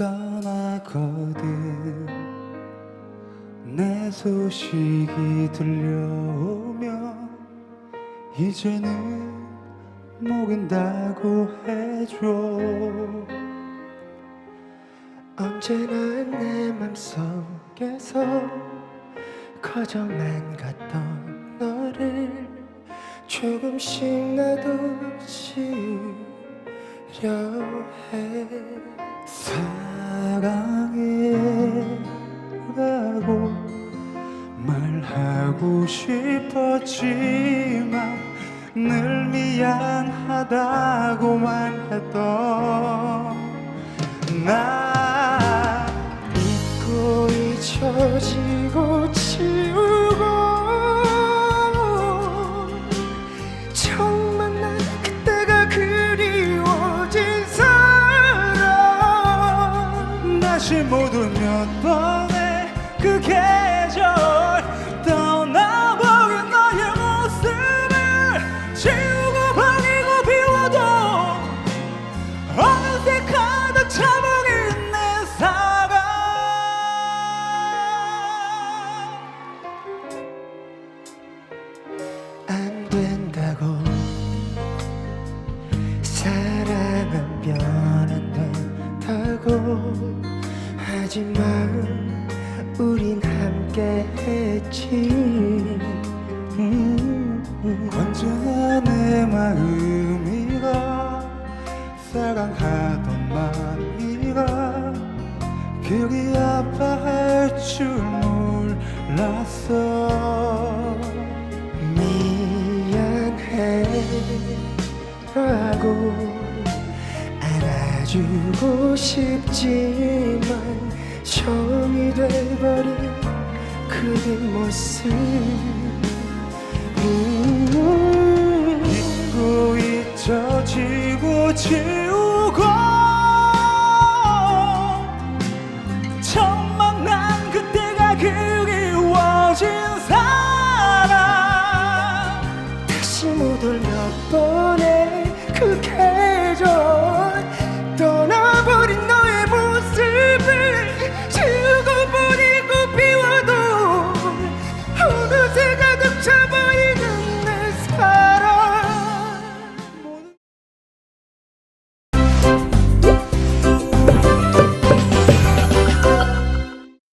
떠나거든. 내 소식이 들려오면 이제는 먹인다고 해줘. 언제나 내 맘속에서 커져만 갔던 너를 조금씩 나도 지우려 해 하고 싶었지만 늘 미안하다고만 했던 나. 잊고 잊혀지고 지우고 처음 만난 그때가 그리워진 사람. 다시 모두 몇 번의 그 계절 된다고 사랑은 변한다고 하지만 우린 함께 했지. 음, 언제나 내 마음이가 사랑하던 마음이가 그리 아파할 줄 몰랐어 미안해라고 안아주고 싶지만 정이 돼버린 그 뒷모습. 음, 잊고 잊혀지고 지우고 처음 만난 그때가 그리워진 사람. 다시 못올몇 번의 could care.